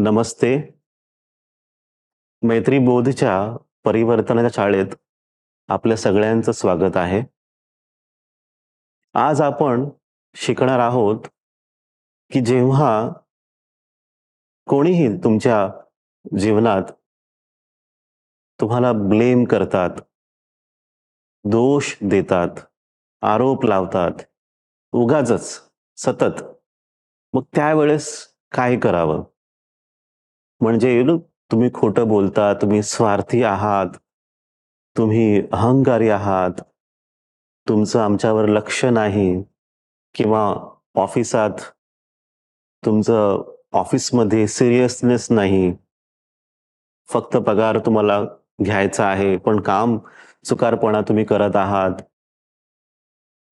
नमस्ते. मैत्री बोधच्या परिवर्तनाच्या शाळेत आपल्या सगळ्यांचं स्वागत आहे. आज आपण शिकणार आहोत की जेव्हा कोणीही तुमच्या जीवनात तुम्हाला ब्लेम करतात दोष देतात आरोप लावतात उगाच सतत मग त्यावेळेस काय करावं? म्हणजे तुम्ही खोटं बोलता तुम्ही स्वार्थी आहात तुम्ही अहंकारी आहात तुमचं आमच्यावर लक्ष नाही किंवा ऑफिसात तुमचं ऑफिसमध्ये सिरियसनेस नाही. फक्त पगार तुम्हाला घ्यायचा आहे पण काम चुकारपणा तुम्ही करत आहात.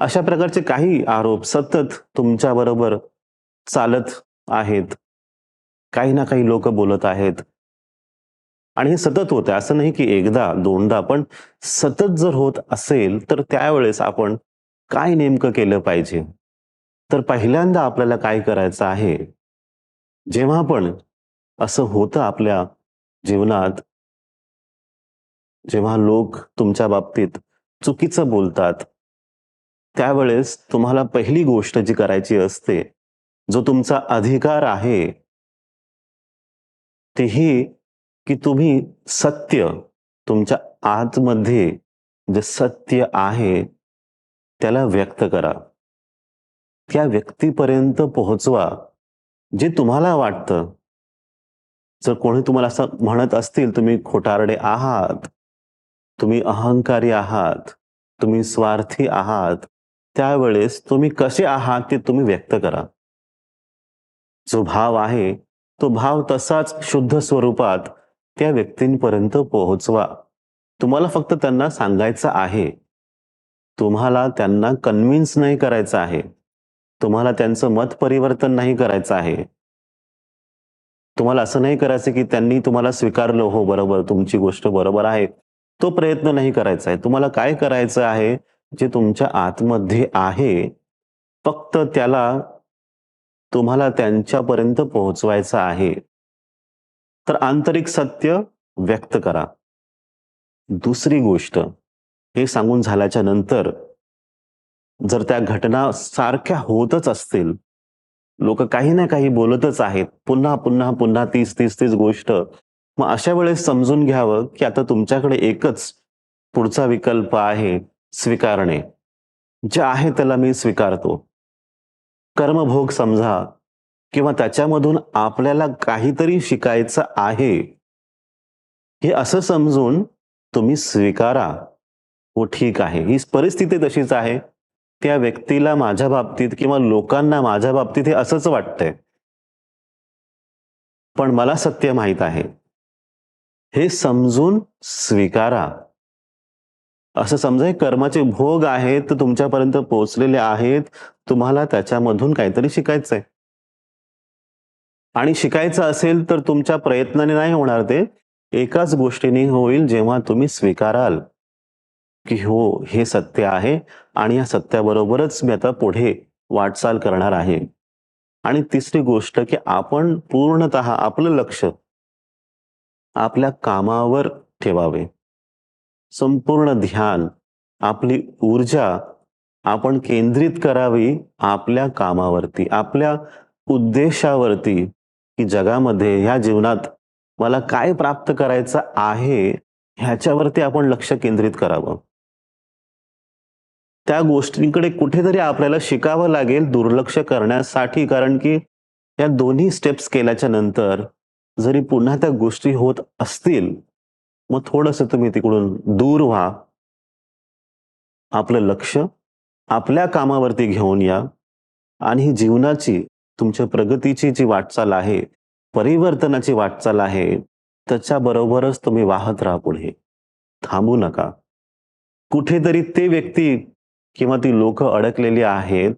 अशा प्रकारचे काही आरोप सतत तुमच्या बरोबर चालत आहेत. काही ना काही लोक बोलत आहेत. आणि हे सतत होते असं नाही की एकदा दोनदा पण सतत जर होत असेल तर त्यावेळेस आपण काय नेमकं केलं पाहिजे? तर पहिल्यांदा आपल्याला काय करायचं आहे? जेव्हा पण असं होतं आपल्या जीवनात जेव्हा लोक तुमच्या बाबतीत चुकीचं बोलतात त्यावेळेस तुम्हाला पहिली गोष्ट जी करायची असते जो तुमचा अधिकार आहे तेही की तुम्ही सत्य तुमच्या आतमध्ये जे सत्य आहे त्याला व्यक्त करा. त्या व्यक्तीपर्यंत पोहोचवा जे तुम्हाला वाटतं. जर कोणी तुम्हाला असं म्हणत असतील तुम्ही खोटारडे आहात तुम्ही अहंकारी आहात तुम्ही स्वार्थी आहात त्यावेळेस तुम्ही कसे आहात ते तुम्ही व्यक्त करा. जो भाव आहे तो भाव तसाच शुद्ध स्वरूपात त्या व्यक्तींपर्यंत पोहोचवा. तुम्हाला फक्त त्यांना सांगायचं आहे. तुम्हाला त्यांना कन्व्हिन्स नाही करायचं आहे. तुम्हाला त्यांचं मत परिवर्तन नाही करायचं आहे. तुम्हाला असं नाही करायचं की त्यांनी तुम्हाला स्वीकारलं. हो बरोबर तुमची गोष्ट बरोबर आहे. तो प्रयत्न नाही करायचा आहे. तुम्हाला काय करायचं आहे? जे तुमच्या आतमध्ये आहे. फक्त त्याला तुम्हाला त्यांच्यापर्यंत पोहोचवायचं आहे. तर आंतरिक सत्य व्यक्त करा. दुसरी गोष्ट हे सांगून झाल्याच्यानंतर जर त्या घटना सारख्या होतच असतील लोक काही ना काही बोलतच आहेत पुन्हा पुन्हा पुन्हा तीस तीस तीस गोष्ट मग अशा वेळेस समजून घ्यावं की आता तुमच्याकडे एकच पुढचा विकल्प आहे स्वीकारणे. जे आहे त्याला मी स्वीकारतो. कर्मभोग समजा किंवा त्याच्यामधून आपल्याला काहीतरी शिकायचं आहे हे असं समजून तुम्ही स्वीकारा. हो ठीक आहे. ही परिस्थिती तशीच आहे. त्या व्यक्तीला माझ्या बाबतीत किंवा लोकांना माझ्या बाबतीत हे असंच वाटतंय. पण मला सत्य माहीत आहे. हे समजून स्वीकारा. असं समजा हे कर्माचे भोग आहेत तुमच्यापर्यंत पोहोचलेले आहेत तुम्हाला त्याच्यामधून काहीतरी शिकायचंय. आणि शिकायचं असेल तर तुमच्या प्रयत्नाने नाही होणार ते. एकाच गोष्टीने होईल जेव्हा तुम्ही स्वीकाराल. की हो हे सत्य आहे आणि या सत्याबरोबरच मी आता पुढे वाटचाल करणार आहे. आणि तिसरी गोष्ट की आपण पूर्णत आपलं लक्ष आपल्या कामावर ठेवावे. संपूर्ण ध्यान आपली ऊर्जा आपण केंद्रित करावी आपल्या कामावरती आपल्या उद्देशावरती की जगामध्ये ह्या जीवनात मला काय प्राप्त करायचं आहे ह्याच्यावरती आपण लक्ष केंद्रित करावं. त्या गोष्टींकडे कुठेतरी आपल्याला शिकावं लागेल दुर्लक्ष करण्यासाठी कारण की या दोन्ही स्टेप्स केल्याच्यानंतर जरी पुन्हा त्या गोष्टी होत असतील मग थोडस तुम्ही तिकडून दूर व्हा. आपलं लक्ष आपल्या कामावरती घेऊन या आणि ही जीवनाची तुमच्या प्रगतीची जी वाटचाल आहे परिवर्तनाची वाटचाल आहे त्याच्याबरोबरच तुम्ही वाहत राहा पुढे. थांबू नका. कुठेतरी ते व्यक्ती किंवा ती लोक अडकलेली आहेत.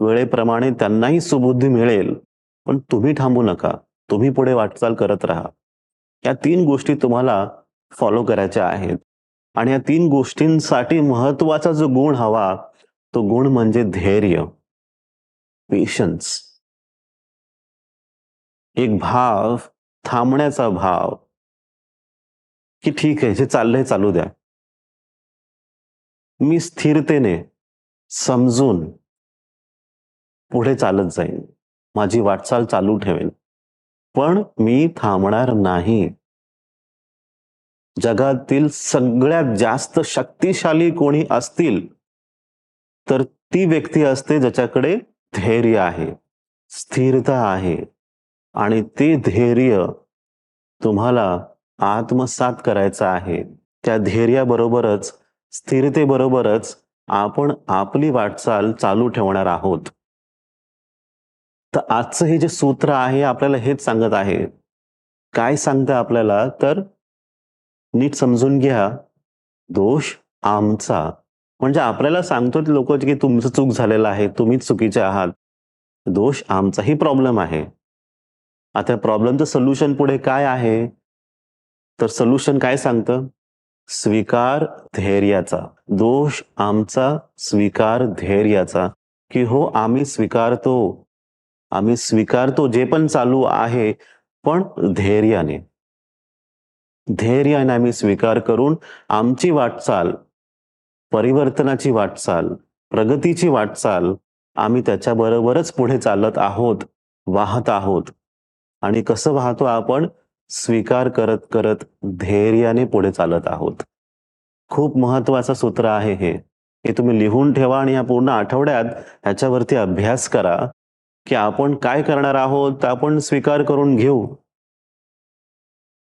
वेळेप्रमाणे त्यांनाही सुबुद्धी मिळेल. पण तुम्ही थांबू नका. तुम्ही पुढे वाटचाल करत राहा. या तीन गोष्टी तुम्हाला फॉलो करायच्या आहेत. आणि या तीन गोष्टींसाठी महत्त्वाचा जो गुण हवा तो गुण म्हणजे धैर्य पेशन्स एक भाव थांबण्याचा भाव. की ठीक आहे जे चाललंय चालू द्या. मी स्थिरतेने समजून पुढे चालत जाईन. माझी वाटचाल चालू ठेवेन. पण मी थांबणार नाही. जगातील सगळ्यात जास्त शक्तिशाली कोणी असतील तर ती व्यक्ती असते ज्याच्याकडे धैर्य आहे स्थिरता आहे. आणि ते धैर्य तुम्हाला आत्मसात करायचं आहे. त्या धैर्याबरोबरच स्थिरतेबरोबरच आपण आपली वाटचाल चालू ठेवणार आहोत. तर आजचं हे जे सूत्र आहे आपल्याला हेच सांगत आहे. काय सांगतं आपल्याला? तर नीट समजून घ्या. दोष आमचा म्हणजे आपल्याला सांगतो लोक की तुमचं चूक झालेलं आहे तुम्हीच चुकीचे आहात. दोष आमचाही प्रॉब्लेम आहे. आता प्रॉब्लेमचं सोल्युशन पुढे काय आहे? तर सोल्युशन काय सांगतं? स्वीकार धैर्याचा. दोष आमचा स्वीकार धैर्याचा. की हो आम्ही स्वीकारतो. आम्ही स्वीकारतो जे पण चालू आहे पण धैर्याने. धैर्याने आम्ही स्वीकार करून आमची वाटचाल परिवर्तनाची वाटचाल प्रगतीची वाटचाल आम्ही त्याच्याबरोबरच पुढे चालत आहोत वाहत आहोत. आणि कसं वाहतो आपण? स्वीकार करत करत धैर्याने पुढे चालत आहोत. खूप महत्वाचं सूत्र आहे हे. हे तुम्ही लिहून ठेवा आणि या पूर्ण आठवड्यात ह्याच्यावरती अभ्यास करा की आपण काय करणार आहोत आपण स्वीकार करून घेऊ.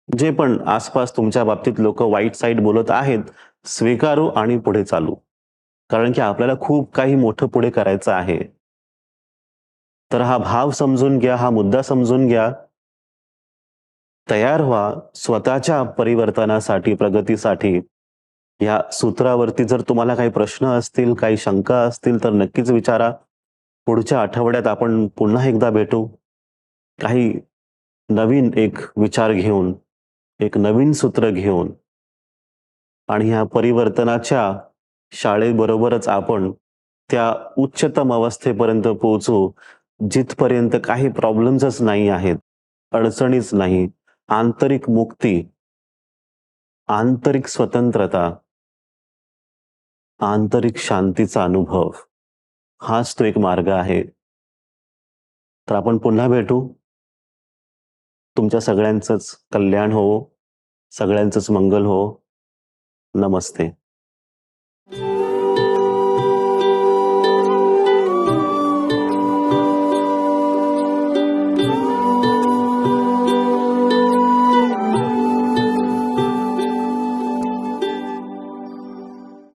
जे पण आसपास तुमच्या बाबतीत लोक वाईट साईड बोलत आहेत स्वीकारू आणि पुढे चालू. कारण की आपल्याला खूप काही मोठं पुढे करायचं आहे. तर हा भाव समजून घ्या हा मुद्दा समजून घ्या. तयार व्हा स्वतःच्या परिवर्तनासाठी प्रगतीसाठी. या सूत्रावरती जर तुम्हाला काही प्रश्न असतील काही शंका असतील तर नक्कीच विचारा. पुढच्या आठवड्यात आपण पुन्हा एकदा भेटू. काही नवीन एक विचार घेऊन एक नवीन सूत्र घेऊन. आणि ह्या परिवर्तनाच्या शाळेबरोबरच आपण त्या उच्चतम अवस्थेपर्यंत पोहोचू जिथपर्यंत काही प्रॉब्लेम्सच नाही आहेत अडचणीच नाही. आंतरिक मुक्ती आंतरिक स्वतंत्रता आंतरिक शांतीचा अनुभव. हाच तो एक मार्ग आहे. तर आपण पुन्हा भेटू. तुमच्या सगळ्यांचंच कल्याण हो सगळ्यांचंच मंगल हो. नमस्ते.